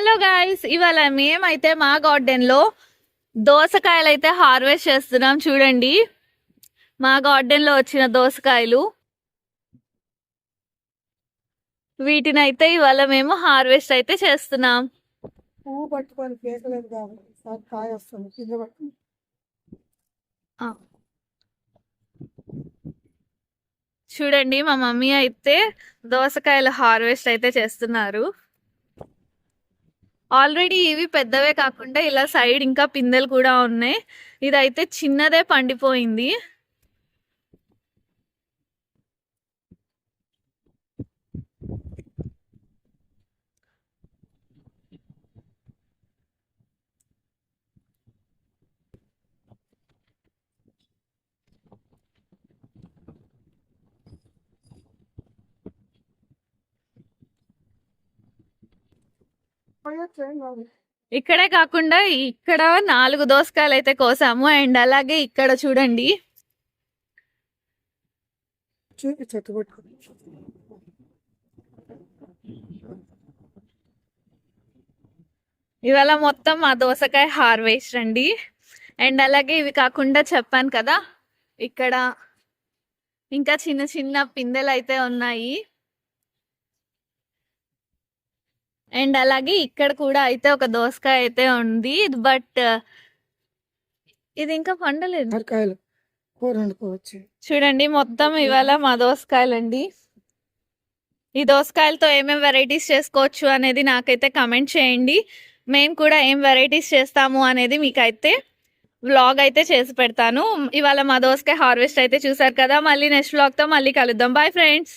Hello guys ఇవాళ మేమైతే మా గార్డెన్లో దోసకాయలు అయితే హార్వెస్ట్ చేస్తున్నాం. చూడండి. మా గార్డెన్లో వచ్చిన దోసకాయలు. వీటిని అయితే ఇవాళ మేము హార్వెస్ట్ అయితే చేస్తున్నాం. పువ్వు పట్టుకొని పీకలేదు కాబట్టి ఈసారి కాయ వస్తుంది. కింద పట్టుకుని ఆ. చూడండి మా మమ్మీ అయితే దోసకాయలు హార్వెస్ట్ అయితే చేస్తున్నారు. ఆల్రెడీ ఇవి పెద్దవే కాకుండా ఇలా సైడ్ ఇంకా పిందెలు కూడా ఉన్నాయి. ఇదైతే చిన్నదే పండిపోయింది. ఇక్కడే కాకుండా ఇక్కడ నాలుగు దోసకాయలు అయితే కోసాము. అండ్ అలాగే ఇక్కడ చూడండి. ఇవాళ మొత్తం మా దోసకాయ హార్వెస్ట్ అండి. అండ్ అలాగే ఇవి కాకుండా చెప్పాను కదా ఇక్కడ ఇంకా చిన్న చిన్న పిందెలు అయితే ఉన్నాయి. అండ్ అలాగే ఇక్కడ కూడా అయితే ఒక దోసకాయ అయితే ఉంది. బట్ ఇది ఇంకా పండలేదు. మిరకాయలు కూర వండుకోవచ్చు. చూడండి మొత్తం ఇవాళ మా దోసకాయలండి. ఈ దోసకాయలతో ఏమేమి వెరైటీస్ చేసుకోవచ్చు అనేది నాకైతే కమెంట్ చేయండి. మేము కూడా ఏం వెరైటీస్ చేస్తాము అనేది మీకైతే వ్లాగ్ అయితే చేసి పెడతాను. ఇవాళ మా దోసకాయ హార్వెస్ట్ అయితే చూసారు కదా. మళ్ళీ నెక్స్ట్ వ్లాగ్తో మళ్ళీ కలుద్దాం. Bye friends